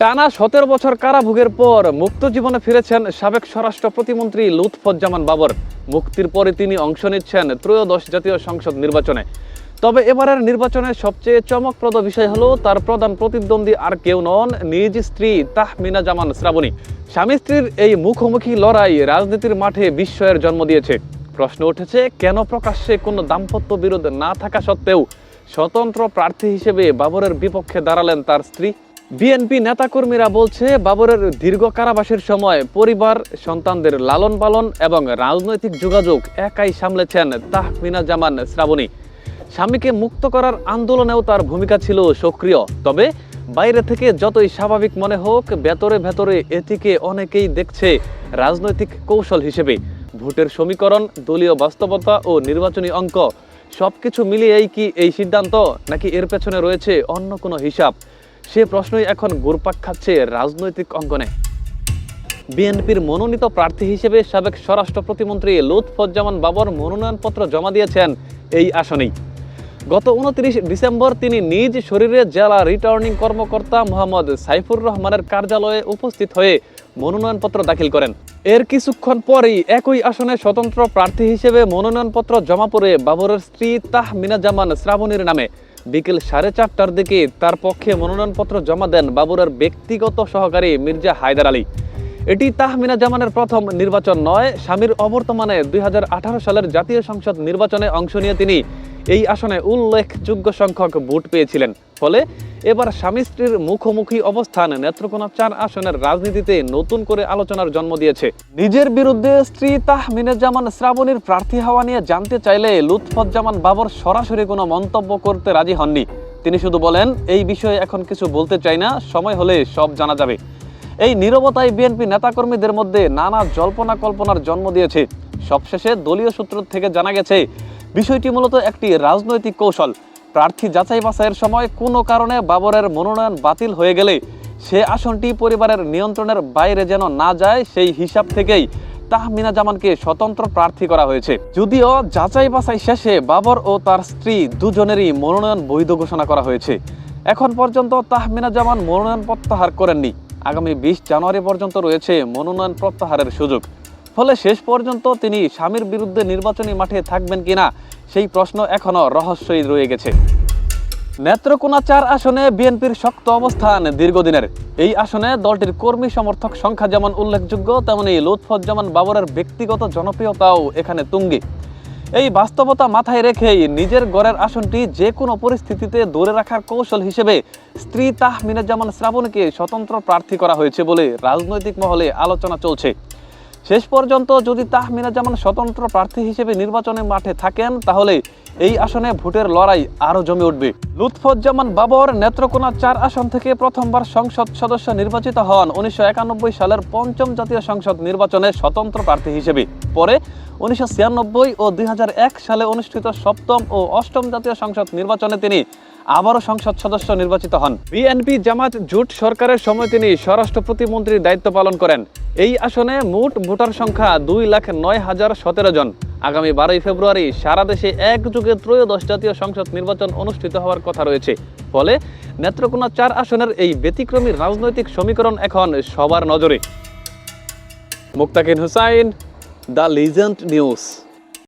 টানা সতেরো বছর কারাভোগের পর মুক্ত জীবনে ফিরেছেন সাবেক স্বরাষ্ট্র প্রতিমন্ত্রী লুৎফুজ্জামান বাবর। মুক্তির পরে তিনি অংশ নিচ্ছেন ত্রয়োদশ জাতীয় সংসদ নির্বাচনে। তবে এবারের নির্বাচনে সবচেয়ে চমকপ্রদ বিষয় হলো, তার প্রধান প্রতিদ্বন্দ্বী আর কেউ নন, নিজ স্ত্রী তাহমিনা জামান শ্রাবণী। স্বামী স্ত্রীর এই মুখোমুখি লড়াই রাজনীতির মাঠে বিস্ময়ের জন্ম দিয়েছে। প্রশ্ন উঠেছে, কেন প্রকাশ্যে কোনো দাম্পত্য বিরোধ না থাকা সত্ত্বেও স্বতন্ত্র প্রার্থী হিসেবে বাবরের বিপক্ষে দাঁড়ালেন তার স্ত্রী? বিএনপি নেতাকর্মীরা বলছে, বাবরের দীর্ঘ কারাবাসের সময় পরিবার, সন্তানদের লালন পালন এবং রাজনৈতিক যোগাযোগ একাই সামলেছেন তাহমিনা জামান শ্রাবণী। স্বামীকে মুক্ত করার আন্দোলনেও তার ভূমিকা ছিল সক্রিয়। তবে বাইরে থেকে যতই স্বাভাবিক মনে হোক, ভেতরে ভেতরে এটিকে অনেকেই দেখছে রাজনৈতিক কৌশল হিসেবে। ভোটের সমীকরণ, দলীয় বাস্তবতা ও নির্বাচনী অঙ্ক, সবকিছু মিলিয়েই কি এই সিদ্ধান্ত, নাকি এর পেছনে রয়েছে অন্য কোনো হিসাব? সে প্রশ্নই এখন ঘুরপাক খাচ্ছে রাজনৈতিক অঙ্গনে। বিএনপির মনোনীত প্রার্থী হিসেবে সাবেক স্বরাষ্ট্র প্রতিমন্ত্রী লুৎফুজ্জামান বাবর মনোনয়নপত্র জমা দিয়েছেন এই আসনেই। গত উনত্রিশ ডিসেম্বর তিনি নিজ শরীরে জেলা রিটার্নিং কর্মকর্তা মোহাম্মদ সাইফুর রহমানের কার্যালয়ে উপস্থিত হয়ে মনোনয়নপত্র দাখিল করেন। এর কিছুক্ষণ পরেই একই আসনে স্বতন্ত্র প্রার্থী হিসেবে মনোনয়নপত্র জমা পড়ে বাবরের স্ত্রী তাহ মিনাজামান শ্রাবণীর নামে। বিকেল সাড়ে চারটার দিকে তার পক্ষে মনোনয়নপত্র জমা দেন বাবুরের ব্যক্তিগত সহকারী মির্জা হায়দার আলী। এটি তাহমিনা জামানের প্রথম নির্বাচন নয়, স্বামীর অবর্তমানে দুই হাজার আঠারো সালের জাতীয় সংসদ নির্বাচনে অংশ নিয়ে তিনি এই আসনে উল্লেখযোগ্য সংখ্যক ভোট পেয়েছিলেন। ফলে এবার স্বামী স্ত্রীর মুখোমুখি অবস্থান নেত্রকোনা চার আসনের রাজনীতিতে নতুন করে আলোচনার জন্ম দিয়েছে। নিজের বিরুদ্ধে স্ত্রী তাহমিনা জামান শ্রাবণীর প্রার্থী হওয়া নিয়ে জানতে চাইলে লুৎফুজ্জামান বাবর সরাসরি কোনো মন্তব্য করতে রাজি হননি। তিনি শুধু বলেন, এই বিষয়ে এখন কিছু বলতে চাই না, সময় হলে সব জানা যাবে। এই নীরবতায় বিএনপি নেতাকর্মীদের মধ্যে নানা জল্পনা কল্পনার জন্ম দিয়েছে। সবশেষে দলীয় সূত্র থেকে জানা গেছে, বিষয়টি মূলত একটি রাজনৈতিক কৌশল। প্রার্থী যাচাই বাছাইয়ের সময় কোনো কারণে বাবরের মনোনয়ন বাতিল হয়ে গেলে সে আসনটি পরিবারের নিয়ন্ত্রণের বাইরে যেন না যায়, সেই হিসাব থেকেই তাহমিনা জামানকে স্বতন্ত্র প্রার্থী করা হয়েছে। যদিও যাচাই বাছাই শেষে বাবর ও তার স্ত্রী দুজনেরই মনোনয়ন বৈধ ঘোষণা করা হয়েছে। এখন পর্যন্ত তাহমিনা জামান মনোনয়ন প্রত্যাহার করেননি। আগামী বিশ জানুয়ারি পর্যন্ত রয়েছে মনোনয়ন প্রত্যাহারের সুযোগ। ফলে শেষ পর্যন্ত তিনি স্বামীর বিরুদ্ধে নির্বাচনী মাঠে থাকবেন কিনা সেই প্রশ্ন এখনও রহস্যই রয়ে গেছে। নেত্রকোনা চার আসনে বিএনপির শক্ত অবস্থান দীর্ঘদিনের। এই আসনে দলটির কর্মী সমর্থক সংখ্যা যেমন উল্লেখযোগ্য, তেমনি লুৎফুজ্জামান বাবরের ব্যক্তিগত জনপ্রিয়তাও এখানে তুঙ্গি। এই বাস্তবতা মাথায় রেখেই নিজের গড়ের আসনটি যে কোনো পরিস্থিতিতে ধরে রাখার কৌশল হিসেবে স্ত্রী তাহমিনাজ্জামান শ্রাবণকে স্বতন্ত্র প্রার্থী করা হয়েছে বলে রাজনৈতিক মহলে আলোচনা চলছে। শেষ পর্যন্ত যদি তাহমিনাজ্জামান স্বতন্ত্র প্রার্থী হিসেবে নির্বাচনে মাঠে থাকেন, তাহলে এই আসনে ভোটের লড়াই আরও জমে উঠবে। লুৎফুজ্জামান বাবর নেত্রকোনা চার আসন থেকে প্রথমবার সংসদ সদস্য নির্বাচিত হন উনিশশো একানব্বই সালের পঞ্চম জাতীয় সংসদ নির্বাচনে স্বতন্ত্র প্রার্থী হিসেবে। পরে উনিশশো ছিয়ানব্বই ও দুই হাজার এক সালে অনুষ্ঠিত সপ্তম ও অষ্টম জাতীয় সংসদ নির্বাচনে তিনি আবারও সংসদ সদস্য নির্বাচিত হন। বিএনপি জামাত জোট সরকারের সময় তিনি স্বরাষ্ট্র প্রতিমন্ত্রীর দায়িত্ব পালন করেন। এই আসনে মোট ভোটার সংখ্যা দুই লাখ নয় হাজার সতেরো জন। আগামী বারোই ফেব্রুয়ারি সারা দেশে একযোগে ত্রয়োদশ জাতীয় সংসদ নির্বাচন অনুষ্ঠিত হওয়ার কথা রয়েছে। ফলে নেত্রকোনা চার আসনের এই ব্যতিক্রমী রাজনৈতিক সমীকরণ এখন সবার নজরে। Muktakin Hussain, the legend news.